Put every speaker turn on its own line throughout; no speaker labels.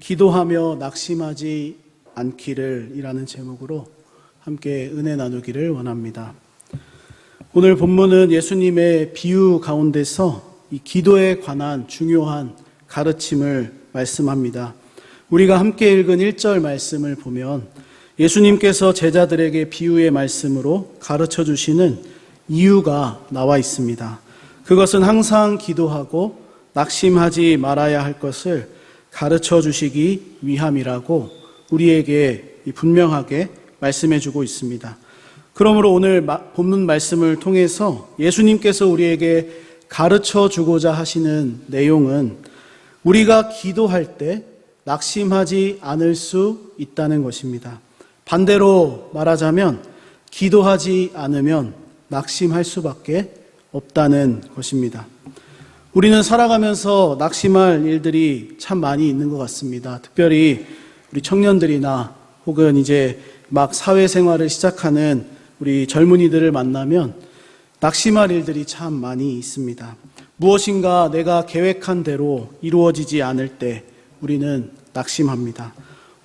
기도하며 낙심하지 않기를 이라는 제목으로 함께 은혜 나누기를 원합니다. 오늘 본문은 예수님의 비유 가운데서 이 기도에 관한 중요한 가르침을 말씀합니다. 우리가 함께 읽은 1절 말씀을 보면 예수님께서 제자들에게 비유의 말씀으로 가르쳐 주시는 이유가 나와 있습니다. 그것은 항상 기도하고 낙심하지 말아야 할 것을 가르쳐 주시기 위함이라고 우리에게 분명하게 말씀해 주고 있습니다. 그러므로 오늘 본문 말씀을 통해서 예수님께서 우리에게 가르쳐 주고자 하시는 내용은 우리가 기도할 때 낙심하지 않을 수 있다는 것입니다. 반대로 말하자면 기도하지 않으면 낙심할 수밖에 없다는 것입니다. 우리는 살아가면서 낙심할 일들이 참 많이 있는 것 같습니다. 특별히 우리 청년들이나 혹은 이제 막 사회생활을 시작하는 우리 젊은이들을 만나면 낙심할 일들이 참 많이 있습니다. 무엇인가 내가 계획한 대로 이루어지지 않을 때 우리는 낙심합니다.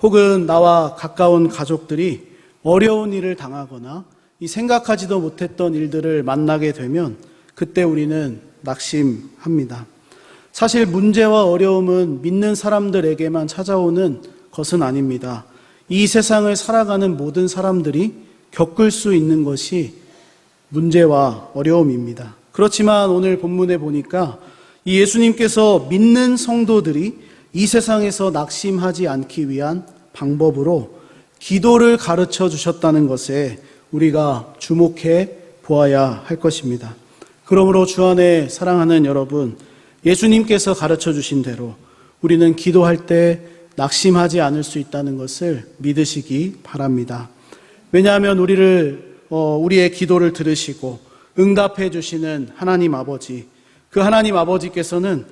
혹은 나와 가까운 가족들이 어려운 일을 당하거나 이 생각하지도 못했던 일들을 만나게 되면 그때 우리는 낙심합니다. 사실 문제와 어려움은 믿는 사람들에게만 찾아오는 것은 아닙니다. 이 세상을 살아가는 모든 사람들이 겪을 수 있는 것이 문제와 어려움입니다. 그렇지만 오늘 본문에 보니까 이 예수님께서 믿는 성도들이 이 세상에서 낙심하지 않기 위한 방법으로 기도를 가르쳐 주셨다는 것에 우리가 주목해 보아야 할 것입니다. 그러므로 주 안에 사랑하는 여러분, 예수님께서 가르쳐 주신 대로 우리는 기도할 때 낙심하지 않을 수 있다는 것을 믿으시기 바랍니다. 왜냐하면 우리를 어, 우리의 기도를 들으시고 응답해 주시는 하나님 아버지, 그 하나님 아버지께서는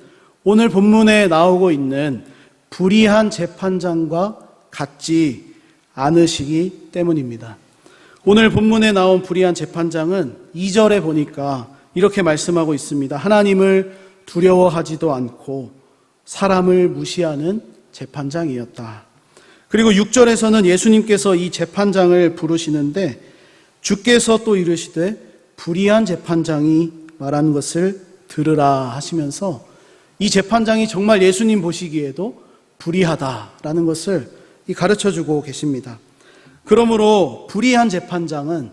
오늘 본문에 나오고 있는 불의한 재판장과 같지 않으시기 때문입니다. 오늘 본문에 나온 불의한 재판장은 2절에 보니까 이렇게 말씀하고 있습니다. 하나님을 두려워하지도 않고 사람을 무시하는 재판장이었다. 그리고 6절에서는 예수님께서 이 재판장을 부르시는데 주께서 또 이르시되 불의한 재판장이 말한 것을 들으라 하시면서 이 재판장이 정말 예수님 보시기에도 불의하다라는 것을 가르쳐 주고 계십니다. 그러므로 불의한 재판장은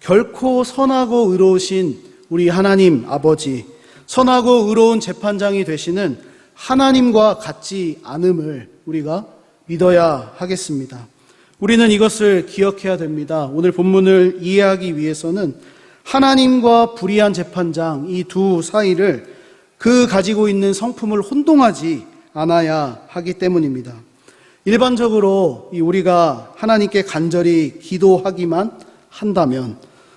결코 선하고 의로우신 우리 하나님 아버지, 선하고 의로운 재판장이 되시는 하나님과 같지 않음을 우리가 믿어야 하겠습니다. 우리는 이것을 기억해야 됩니다. 오늘 본문을 이해하기 위해서는 하나님과 불의한 재판장 이 두 사이를 그 가지고 있는 성품을 혼동하지 않아야 하기 때문입니다. 일반적으로 우리가 하나님께 간절히 기도하기만 한다면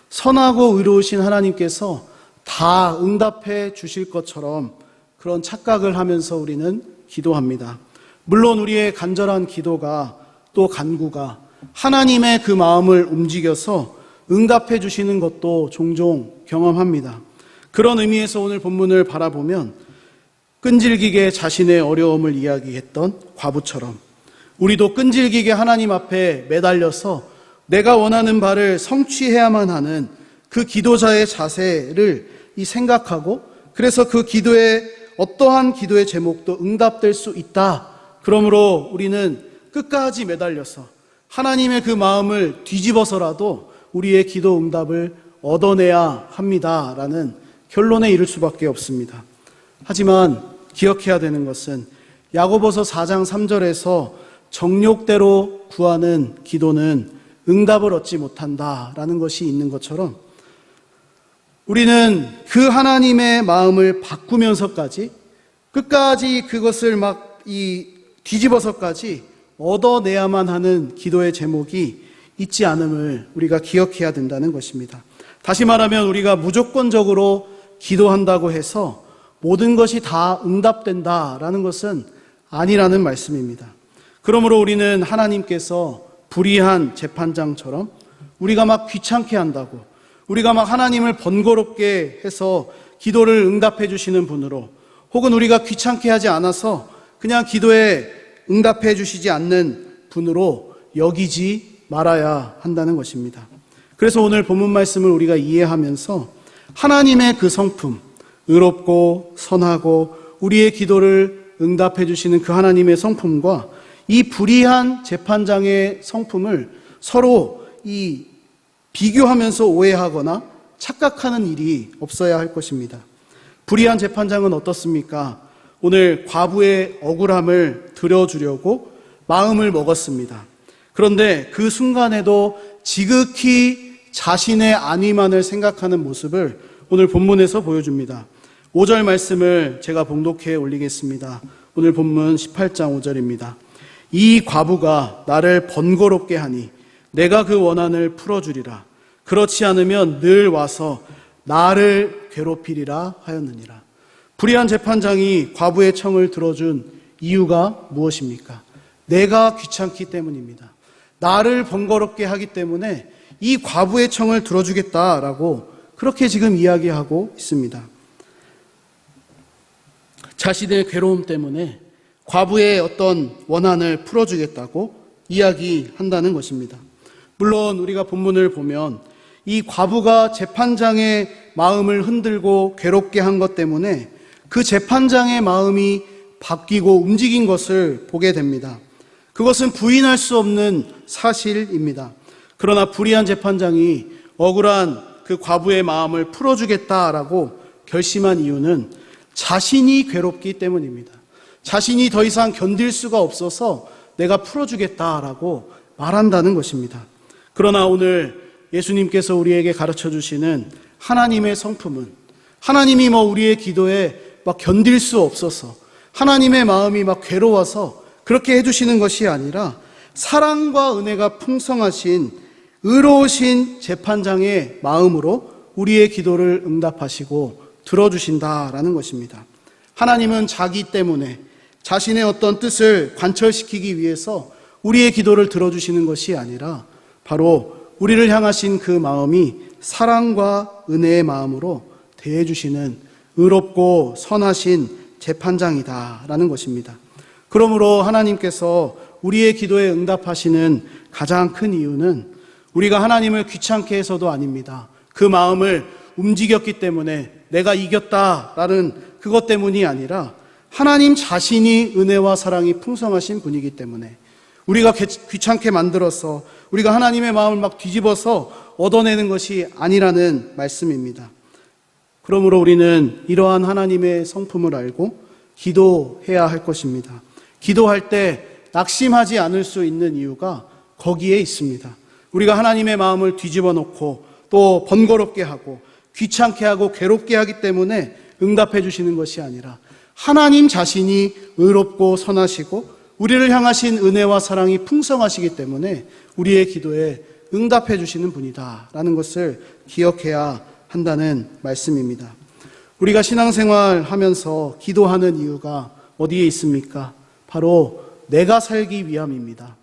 선하고 의로우신 하나님께서 다 응답해 주실 것처럼 그런 착각을 하면서 우리는 기도합니다. 물론 우리의 간절한 기도가 또 간구가 하나님의 그 마음을 움직여서 응답해 주시는 것도 종종 경험합니다. 그런 의미에서 오늘 본문을 바라보면 끈질기게 자신의 어려움을 이야기했던 과부처럼 우리도 끈질기게 하나님 앞에 매달려서 내가 원하는 바를 성취해야만 하는 그 기도자의 자세를 이 생각하고 그래서 그 기도의 어떠한 기도의 제목도 응답될 수 있다. 그러므로 우리는 끝까지 매달려서 하나님의 그 마음을 뒤집어서라도 우리의 기도 응답을 얻어내야 합니다라는 결론에 이를 수밖에 없습니다. 하지만 기억해야 되는 것은 야고보서 4장 3절에서 정욕대로 구하는 기도는 응답을 얻지 못한다라는 것이 있는 것처럼 우리는 그 하나님의 마음을 바꾸면서까지 끝까지 그것을 막 이 뒤집어서까지 얻어내야만 하는 기도의 제목이 있지 않음을 우리가 기억해야 된다는 것입니다. 다시 말하면 우리가 무조건적으로 기도한다고 해서 모든 것이 다 응답된다라는 것은 아니라는 말씀입니다. 그러므로 우리는 하나님께서 불의한 재판장처럼 우리가 막 귀찮게 한다고 우리가 막 하나님을 번거롭게 해서 기도를 응답해 주시는 분으로 혹은 우리가 귀찮게 하지 않아서 그냥 기도에 응답해 주시지 않는 분으로 여기지 말아야 한다는 것입니다. 그래서 오늘 본문 말씀을 우리가 이해하면서 하나님의 그 성품, 의롭고 선하고 우리의 기도를 응답해 주시는 그 하나님의 성품과 이 불의한 재판장의 성품을 서로 이 비교하면서 오해하거나 착각하는 일이 없어야 할 것입니다. 불의한 재판장은 어떻습니까? 오늘 과부의 억울함을 들여주려고 마음을 먹었습니다. 그런데 그 순간에도 지극히 자신의 안위만을 생각하는 모습을 오늘 본문에서 보여줍니다. 5절 말씀을 제가 봉독해 올리겠습니다. 오늘 본문 18장 5절입니다. 이 과부가 나를 번거롭게 하니 내가 그 원한을 풀어주리라. 그렇지 않으면 늘 와서 나를 괴롭히리라 하였느니라. 불의한 재판장이 과부의 청을 들어준 이유가 무엇입니까? 내가 귀찮기 때문입니다. 나를 번거롭게 하기 때문에 이 과부의 청을 들어주겠다라고 그렇게 지금 이야기하고 있습니다. 자신의 괴로움 때문에 과부의 어떤 원한을 풀어주겠다고 이야기한다는 것입니다. 물론 우리가 본문을 보면 이 과부가 재판장의 마음을 흔들고 괴롭게 한 것 때문에 그 재판장의 마음이 바뀌고 움직인 것을 보게 됩니다. 그것은 부인할 수 없는 사실입니다. 그러나 불의한 재판장이 억울한 그 과부의 마음을 풀어주겠다라고 결심한 이유는 자신이 괴롭기 때문입니다. 자신이 더 이상 견딜 수가 없어서 내가 풀어주겠다라고 말한다는 것입니다. 그러나 오늘 예수님께서 우리에게 가르쳐 주시는 하나님의 성품은 하나님이 뭐 우리의 기도에 막 견딜 수 없어서 하나님의 마음이 막 괴로워서 그렇게 해주시는 것이 아니라 사랑과 은혜가 풍성하신 의로우신 재판장의 마음으로 우리의 기도를 응답하시고 들어주신다라는 것입니다. 하나님은 자기 때문에 자신의 어떤 뜻을 관철시키기 위해서 우리의 기도를 들어주시는 것이 아니라 바로 우리를 향하신 그 마음이 사랑과 은혜의 마음으로 대해주시는 의롭고 선하신 재판장이다라는 것입니다. 그러므로 하나님께서 우리의 기도에 응답하시는 가장 큰 이유는 우리가 하나님을 귀찮게 해서도 아닙니다. 그 마음을 움직였기 때문에 내가 이겼다라는 그것 때문이 아니라 하나님 자신이 은혜와 사랑이 풍성하신 분이기 때문에 우리가 귀찮게 만들어서 우리가 하나님의 마음을 막 뒤집어서 얻어내는 것이 아니라는 말씀입니다. 그러므로 우리는 이러한 하나님의 성품을 알고 기도해야 할 것입니다. 기도할 때 낙심하지 않을 수 있는 이유가 거기에 있습니다. 우리가 하나님의 마음을 뒤집어 놓고 또 번거롭게 하고 귀찮게 하고 괴롭게 하기 때문에 응답해 주시는 것이 아니라 하나님 자신이 의롭고 선하시고 우리를 향하신 은혜와 사랑이 풍성하시기 때문에 우리의 기도에 응답해 주시는 분이다라는 것을 기억해야 한다는 말씀입니다. 우리가 신앙생활 하면서 기도하는 이유가 어디에 있습니까? 바로 내가 살기 위함입니다.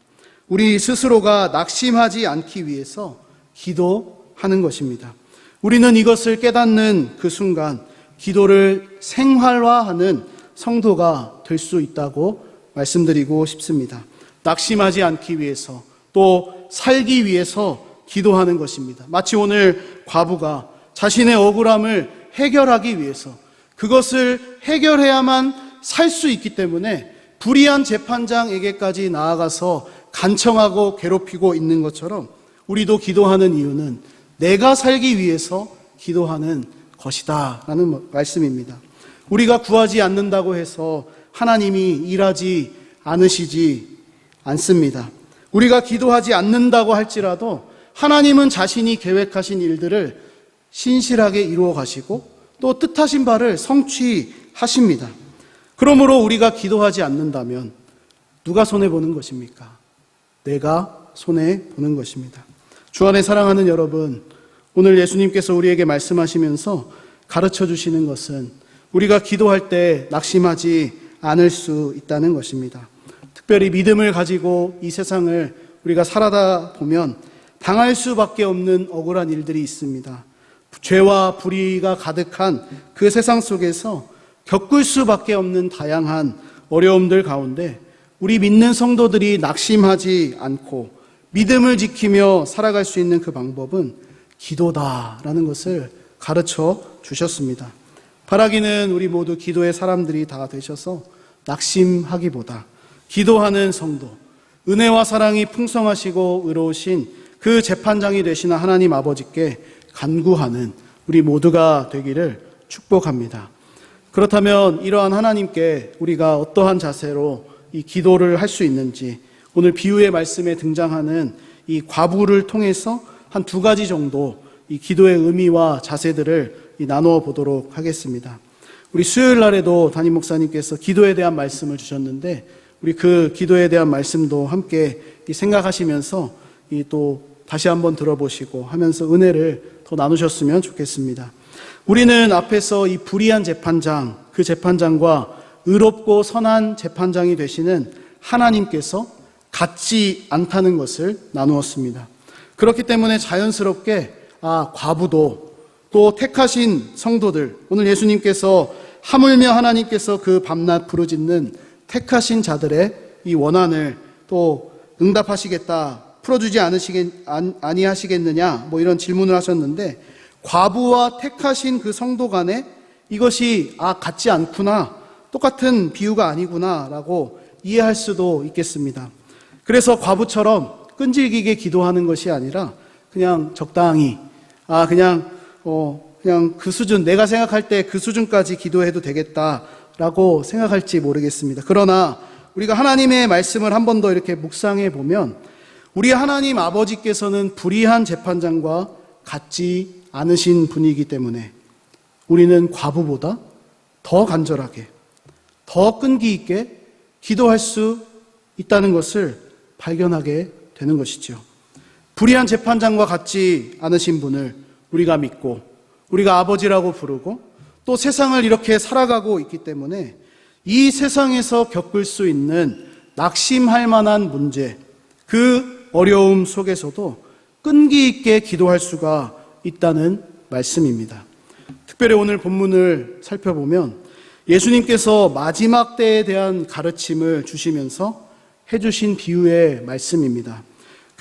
우리 스스로가 낙심하지 않기 위해서 기도하는 것입니다. 우리는 이것을 깨닫는 그 순간 기도를 생활화하는 성도가 될 수 있다고 말씀드리고 싶습니다. 낙심하지 않기 위해서 또 살기 위해서 기도하는 것입니다. 마치 오늘 과부가 자신의 억울함을 해결하기 위해서 그것을 해결해야만 살 수 있기 때문에 불의한 재판장에게까지 나아가서 간청하고 괴롭히고 있는 것처럼 우리도 기도하는 이유는 내가 살기 위해서 기도하는 것이다. 라는 말씀입니다. 우리가 구하지 않는다고 해서 하나님이 일하지 않으시지 않습니다. 우리가 기도하지 않는다고 할지라도 하나님은 자신이 계획하신 일들을 신실하게 이루어 가시고 또 뜻하신 바를 성취하십니다. 그러므로 우리가 기도하지 않는다면 누가 손해보는 것입니까? 내가 손해보는 것입니다. 주 안에 사랑하는 여러분, 오늘 예수님께서 우리에게 말씀하시면서 가르쳐 주시는 것은 우리가 기도할 때 낙심하지 않을 수 있다는 것입니다. 특별히 믿음을 가지고 이 세상을 우리가 살아다 보면 당할 수밖에 없는 억울한 일들이 있습니다. 죄와 불의가 가득한 그 세상 속에서 겪을 수밖에 없는 다양한 어려움들 가운데 우리 믿는 성도들이 낙심하지 않고 믿음을 지키며 살아갈 수 있는 그 방법은 기도다라는 것을 가르쳐 주셨습니다. 바라기는 우리 모두 기도의 사람들이 다 되셔서 낙심하기보다 기도하는 성도, 은혜와 사랑이 풍성하시고 의로우신 그 재판장이 되시는 하나님 아버지께 간구하는 우리 모두가 되기를 축복합니다. 그렇다면 이러한 하나님께 우리가 어떠한 자세로 이 기도를 할 수 있는지 오늘 비유의 말씀에 등장하는 이 과부를 통해서 한 두 가지 정도 이 기도의 의미와 자세들을 이 나누어 보도록 하겠습니다. 우리 수요일 날에도 담임 목사님께서 기도에 대한 말씀을 주셨는데 우리 그 기도에 대한 말씀도 함께 이 생각하시면서 이또 다시 한번 들어보시고 하면서 은혜를 더 나누셨으면 좋겠습니다. 우리는 앞에서 이 불의한 재판장, 그 재판장과 의롭고 선한 재판장이 되시는 하나님께서 같지 않다는 것을 나누었습니다. 그렇기 때문에 자연스럽게 아, 과부도 또 택하신 성도들, 오늘 예수님께서 하물며 하나님께서 그 밤낮 부르짖는 택하신 자들의 이 원한을 또 응답하시겠다, 풀어주지 않으시겠, 안, 아니 하시겠느냐, 뭐 이런 질문을 하셨는데, 과부와 택하신 그 성도 간에 이것이, 아, 같지 않구나, 똑같은 비유가 아니구나, 라고 이해할 수도 있겠습니다. 그래서 과부처럼 끈질기게 기도하는 것이 아니라, 그냥 적당히, 아, 그냥, 어, 그냥 그 수준, 내가 생각할 때 그 수준까지 기도해도 되겠다라고 생각할지 모르겠습니다. 그러나 우리가 하나님의 말씀을 한 번 더 이렇게 묵상해 보면 우리 하나님 아버지께서는 불의한 재판장과 같지 않으신 분이기 때문에 우리는 과부보다 더 간절하게, 더 끈기 있게 기도할 수 있다는 것을 발견하게 되는 것이죠. 불의한 재판장과 같지 않으신 분을 우리가 믿고 우리가 아버지라고 부르고 또 세상을 이렇게 살아가고 있기 때문에 이 세상에서 겪을 수 있는 낙심할 만한 문제, 그 어려움 속에서도 끈기 있게 기도할 수가 있다는 말씀입니다. 특별히 오늘 본문을 살펴보면 예수님께서 마지막 때에 대한 가르침을 주시면서 해주신 비유의 말씀입니다.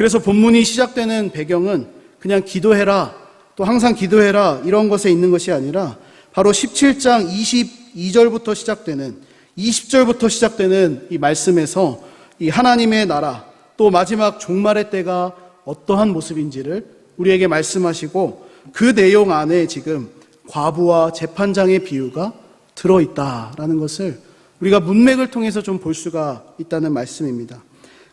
그래서 본문이 시작되는 배경은 그냥 기도해라, 또 항상 기도해라, 이런 것에 있는 것이 아니라 바로 17장 22절부터 시작되는, 20절부터 시작되는 이 말씀에서 이 하나님의 나라, 또 마지막 종말의 때가 어떠한 모습인지를 우리에게 말씀하시고 그 내용 안에 지금 과부와 재판장의 비유가 들어있다라는 것을 우리가 문맥을 통해서 좀 볼 수가 있다는 말씀입니다.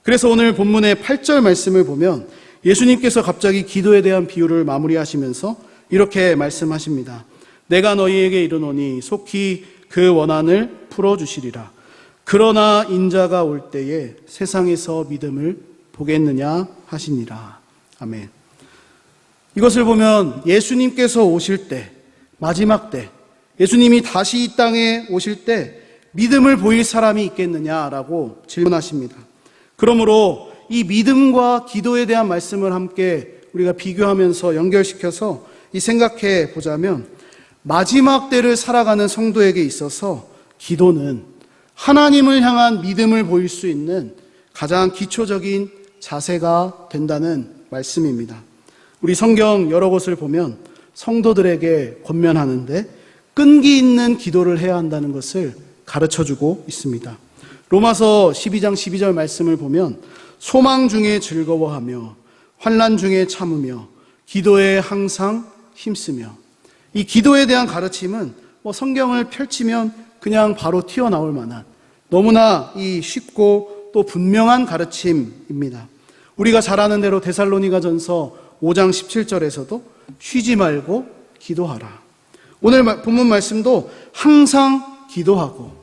그래서 오늘 본문의 8절 말씀을 보면 예수님께서 갑자기 기도에 대한 비유를 마무리하시면서 이렇게 말씀하십니다. 내가 너희에게 이르노니 속히 그 원한을 풀어주시리라. 그러나 인자가 올 때에 세상에서 믿음을 보겠느냐 하시니라. 아멘. 이것을 보면 예수님께서 오실 때, 마지막 때, 예수님이 다시 이 땅에 오실 때 믿음을 보일 사람이 있겠느냐라고 질문하십니다. 그러므로 이 믿음과 기도에 대한 말씀을 함께 우리가 비교하면서 연결시켜서 이 생각해 보자면 마지막 때를 살아가는 성도에게 있어서 기도는 하나님을 향한 믿음을 보일 수 있는 가장 기초적인 자세가 된다는 말씀입니다. 우리 성경 여러 곳을 보면 성도들에게 권면하는데 끈기 있는 기도를 해야 한다는 것을 가르쳐 주고 있습니다. 로마서 12장 12절 말씀을 보면 소망 중에 즐거워하며 환난 중에 참으며 기도에 항상 힘쓰며 이 기도에 대한 가르침은 뭐 성경을 펼치면 그냥 바로 튀어나올 만한 너무나 이 쉽고 또 분명한 가르침입니다. 우리가 잘 아는 대로 데살로니가 전서 5장 17절에서도 쉬지 말고 기도하라. 오늘 본문 말씀도 항상 기도하고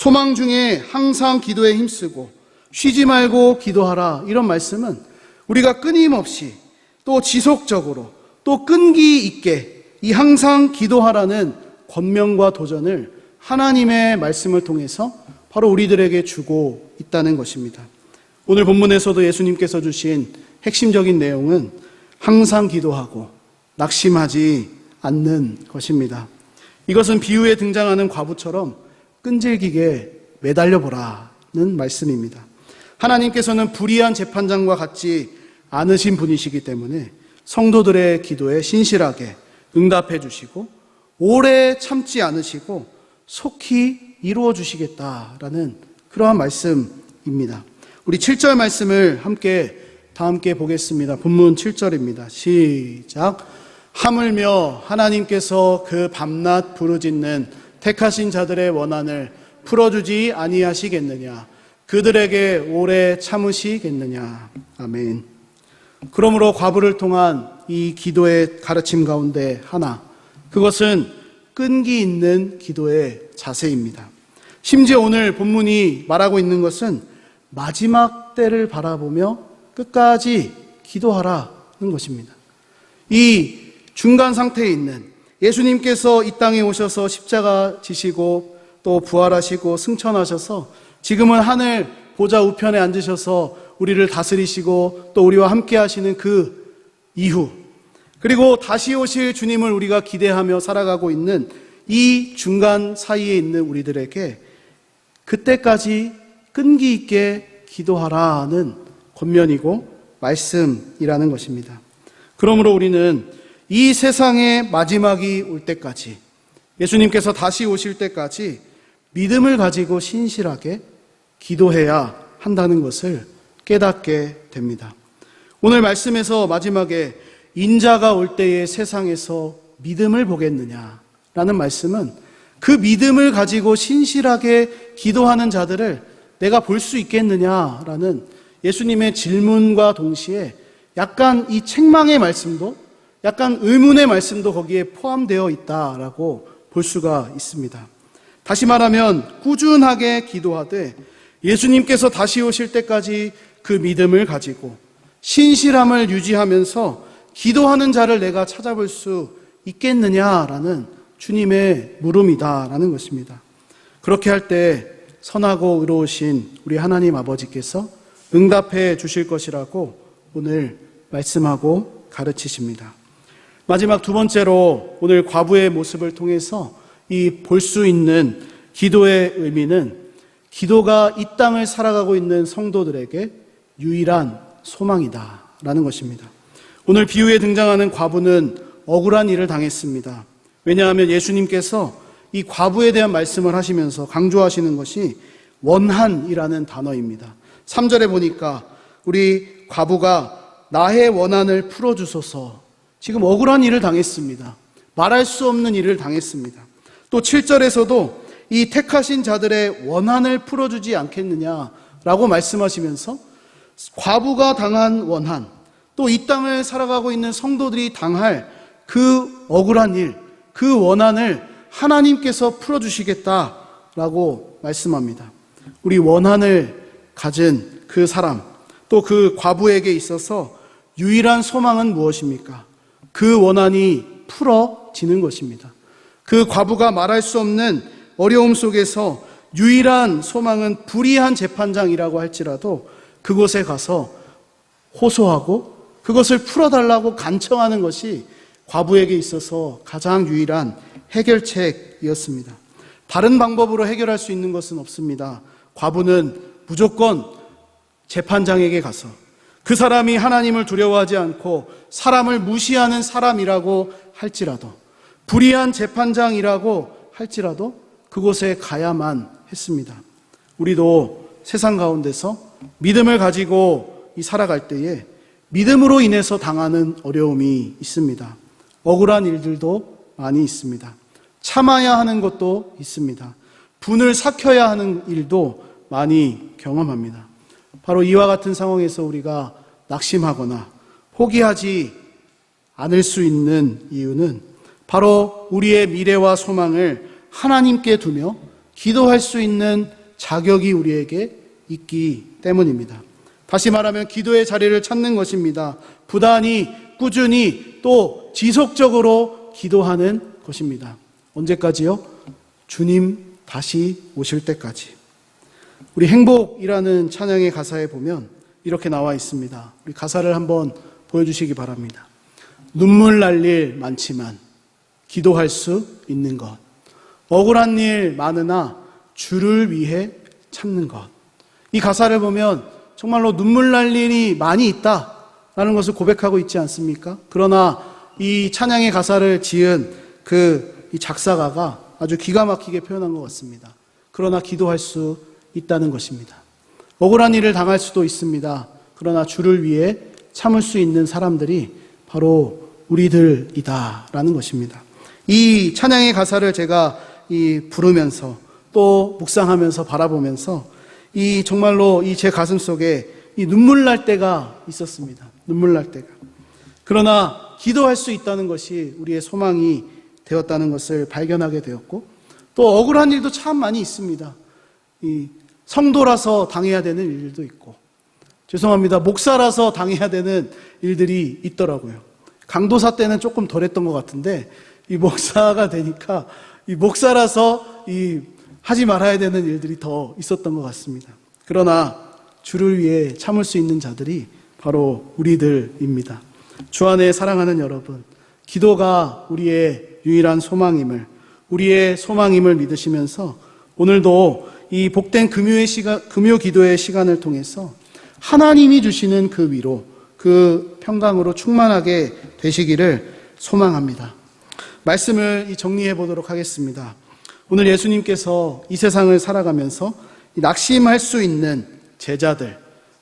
소망 중에 항상 기도에 힘쓰고 쉬지 말고 기도하라. 이런 말씀은 우리가 끊임없이 또 지속적으로 또 끈기 있게 이 항상 기도하라는 권명과 도전을 하나님의 말씀을 통해서 바로 우리들에게 주고 있다는 것입니다. 오늘 본문에서도 예수님께서 주신 핵심적인 내용은 항상 기도하고 낙심하지 않는 것입니다. 이것은 비유에 등장하는 과부처럼 끈질기게 매달려 보라 말씀입니다. 하나님께서는 불의한 재판장과 같지 않으신 분이시기 때문에 성도들의 기도에 신실하게 응답해 주시고 오래 참지 않으시고 속히 이루어 주시겠다라는 그러한 말씀입니다. 우리 7절 말씀을 함께 다 함께 보겠습니다. 본문 7절입니다. 시작. 하물며 하나님께서 그 밤낮 부르짖는 택하신 자들의 원한을 풀어주지 아니하시겠느냐. 그들에게 오래 참으시겠느냐. 아멘. 그러므로 과부를 통한 이 기도의 가르침 가운데 하나, 그것은 끈기 있는 기도의 자세입니다. 심지어 오늘 본문이 말하고 있는 것은 마지막 때를 바라보며 끝까지 기도하라는 것입니다. 이 중간 상태에 있는 예수님께서 이 땅에 오셔서 십자가 지시고 또 부활하시고 승천하셔서 지금은 하늘 보좌 우편에 앉으셔서 우리를 다스리시고 또 우리와 함께 하시는 그 이후 그리고 다시 오실 주님을 우리가 기대하며 살아가고 있는 이 중간 사이에 있는 우리들에게 그때까지 끈기 있게 기도하라는 권면이고 말씀이라는 것입니다. 그러므로 우리는 이 세상의 마지막이 올 때까지 예수님께서 다시 오실 때까지 믿음을 가지고 신실하게 기도해야 한다는 것을 깨닫게 됩니다. 오늘 말씀에서 마지막에 인자가 올 때의 세상에서 믿음을 보겠느냐라는 말씀은 그 믿음을 가지고 신실하게 기도하는 자들을 내가 볼 수 있겠느냐라는 예수님의 질문과 동시에 약간 이 책망의 말씀도 약간 의문의 말씀도 거기에 포함되어 있다라고 볼 수가 있습니다. 다시 말하면 꾸준하게 기도하되 예수님께서 다시 오실 때까지 그 믿음을 가지고 신실함을 유지하면서 기도하는 자를 내가 찾아볼 수 있겠느냐라는 주님의 물음이다라는 것입니다. 그렇게 할 때 선하고 의로우신 우리 하나님 아버지께서 응답해 주실 것이라고 오늘 말씀하고 가르치십니다. 마지막 두 번째로 오늘 과부의 모습을 통해서 이 볼 수 있는 기도의 의미는 기도가 이 땅을 살아가고 있는 성도들에게 유일한 소망이다 라는 것입니다. 오늘 비유에 등장하는 과부는 억울한 일을 당했습니다. 왜냐하면 예수님께서 이 과부에 대한 말씀을 하시면서 강조하시는 것이 원한이라는 단어입니다. 3절에 보니까 우리 과부가 나의 원한을 풀어주소서 지금 억울한 일을 당했습니다. 말할 수 없는 일을 당했습니다. 또 7절에서도 이 택하신 자들의 원한을 풀어주지 않겠느냐라고 말씀하시면서 과부가 당한 원한, 또 이 땅을 살아가고 있는 성도들이 당할 그 억울한 일, 그 원한을 하나님께서 풀어주시겠다라고 말씀합니다. 우리 원한을 가진 그 사람, 또 그 과부에게 있어서 유일한 소망은 무엇입니까? 그 원한이 풀어지는 것입니다. 그 과부가 말할 수 없는 어려움 속에서 유일한 소망은 불의한 재판장이라고 할지라도 그곳에 가서 호소하고 그것을 풀어달라고 간청하는 것이 과부에게 있어서 가장 유일한 해결책이었습니다. 다른 방법으로 해결할 수 있는 것은 없습니다. 과부는 무조건 재판장에게 가서 그 사람이 하나님을 두려워하지 않고 사람을 무시하는 사람이라고 할지라도 불의한 재판장이라고 할지라도 그곳에 가야만 했습니다. 우리도 세상 가운데서 믿음을 가지고 이 살아갈 때에 믿음으로 인해서 당하는 어려움이 있습니다. 억울한 일들도 많이 있습니다. 참아야 하는 것도 있습니다. 분을 삭혀야 하는 일도 많이 경험합니다. 바로 이와 같은 상황에서 우리가 낙심하거나 포기하지 않을 수 있는 이유는 바로 우리의 미래와 소망을 하나님께 두며 기도할 수 있는 자격이 우리에게 있기 때문입니다. 다시 말하면 기도의 자리를 찾는 것입니다. 부단히 꾸준히 또 지속적으로 기도하는 것입니다. 언제까지요? 주님 다시 오실 때까지. 우리 행복이라는 찬양의 가사에 보면 이렇게 나와 있습니다. 우리 가사를 한번 보여주시기 바랍니다. 눈물 날 일 많지만 기도할 수 있는 것. 억울한 일 많으나 주를 위해 참는 것. 이 가사를 보면 정말로 눈물 날 일이 많이 있다 라는 것을 고백하고 있지 않습니까? 그러나 이 찬양의 가사를 지은 그이 작사가가 아주 기가 막히게 표현한 것 같습니다. 그러나 기도할 수 있다는 것입니다. 억울한 일을 당할 수도 있습니다. 그러나 주를 위해 참을 수 있는 사람들이 바로 우리들이다라는 것입니다. 이 찬양의 가사를 제가 이 부르면서 또 묵상하면서 바라보면서 이 정말로 이 제 가슴 속에 이 눈물 날 때가 있었습니다. 눈물 날 때가. 그러나 기도할 수 있다는 것이 우리의 소망이 되었다는 것을 발견하게 되었고 또 억울한 일도 참 많이 있습니다. 이 성도라서 당해야 되는 일도 있고 죄송합니다. 목사라서 당해야 되는 일들이 있더라고요. 강도사 때는 조금 덜 했던 것 같은데 이 목사가 되니까 이 목사라서 이 하지 말아야 되는 일들이 더 있었던 것 같습니다. 그러나 주를 위해 참을 수 있는 자들이 바로 우리들입니다. 주 안에 사랑하는 여러분, 기도가 우리의 유일한 소망임을 우리의 소망임을 믿으시면서 오늘도 이 복된 금요의 시간, 금요 기도의 시간을 통해서 하나님이 주시는 그 위로 그 평강으로 충만하게 되시기를 소망합니다. 말씀을 정리해 보도록 하겠습니다. 오늘 예수님께서 이 세상을 살아가면서 낙심할 수 있는 제자들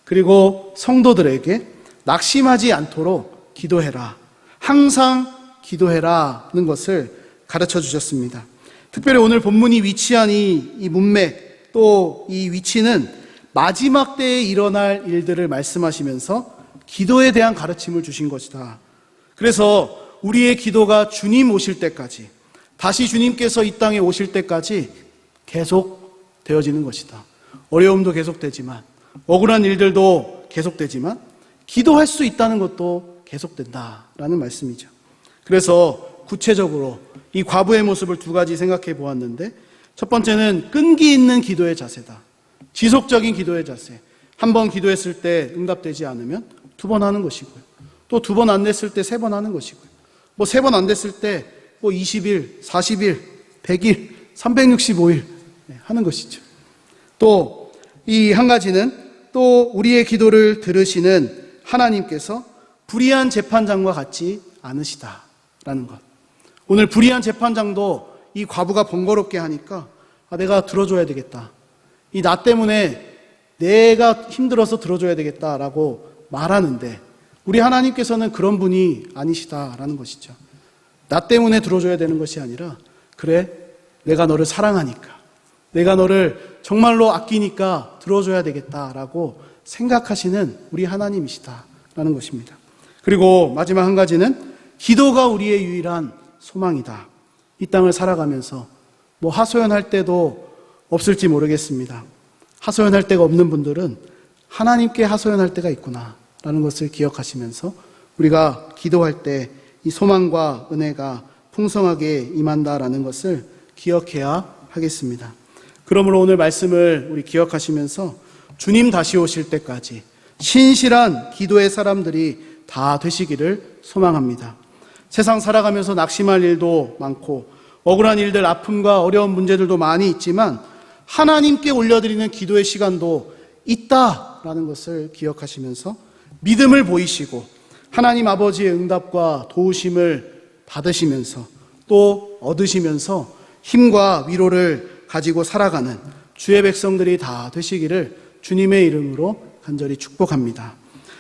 그리고 성도들에게 낙심하지 않도록 기도해라. 항상 기도해라는 것을 가르쳐 주셨습니다. 특별히 오늘 본문이 위치한 이, 이 문맥 또 이 위치는 마지막 때에 일어날 일들을 말씀하시면서 기도에 대한 가르침을 주신 것이다. 그래서 우리의 기도가 주님 오실 때까지 다시 주님께서 이 땅에 오실 때까지 계속 되어지는 것이다. 어려움도 계속되지만 억울한 일들도 계속되지만 기도할 수 있다는 것도 계속된다라는 말씀이죠. 그래서 구체적으로 이 과부의 모습을 두 가지 생각해 보았는데 첫 번째는 끈기 있는 기도의 자세다. 지속적인 기도의 자세. 한 번 기도했을 때 응답되지 않으면 두 번 하는 것이고요. 또 두 번 안 됐을 때 세 번 하는 것이고요. 뭐 세 번 안 됐을 때 뭐 20일, 40일, 100일, 365일 하는 것이죠. 또 이 한 가지는 또 우리의 기도를 들으시는 하나님께서 불의한 재판장과 같지 않으시다. 라는 것. 오늘 불의한 재판장도 이 과부가 번거롭게 하니까 아, 내가 들어줘야 되겠다. 이 나 때문에 내가 힘들어서 들어줘야 되겠다라고 말하는데 우리 하나님께서는 그런 분이 아니시다라는 것이죠. 나 때문에 들어줘야 되는 것이 아니라 그래 내가 너를 사랑하니까 내가 너를 정말로 아끼니까 들어줘야 되겠다라고 생각하시는 우리 하나님이시다라는 것입니다. 그리고 마지막 한 가지는 기도가 우리의 유일한 소망이다. 이 땅을 살아가면서 뭐 하소연할 때도 없을지 모르겠습니다. 하소연할 때가 없는 분들은 하나님께 하소연할 때가 있구나. 라는 것을 기억하시면서 우리가 기도할 때 이 소망과 은혜가 풍성하게 임한다라는 것을 기억해야 하겠습니다. 그러므로 오늘 말씀을 우리 기억하시면서 주님 다시 오실 때까지 신실한 기도의 사람들이 다 되시기를 소망합니다. 세상 살아가면서 낙심할 일도 많고 억울한 일들, 아픔과 어려운 문제들도 많이 있지만 하나님께 올려드리는 기도의 시간도 있다라는 것을 기억하시면서 믿음을 보이시고 하나님 아버지의 응답과 도우심을 받으시면서 또 얻으시면서 힘과 위로를 가지고 살아가는 주의 백성들이 다 되시기를 주님의 이름으로 간절히 축복합니다.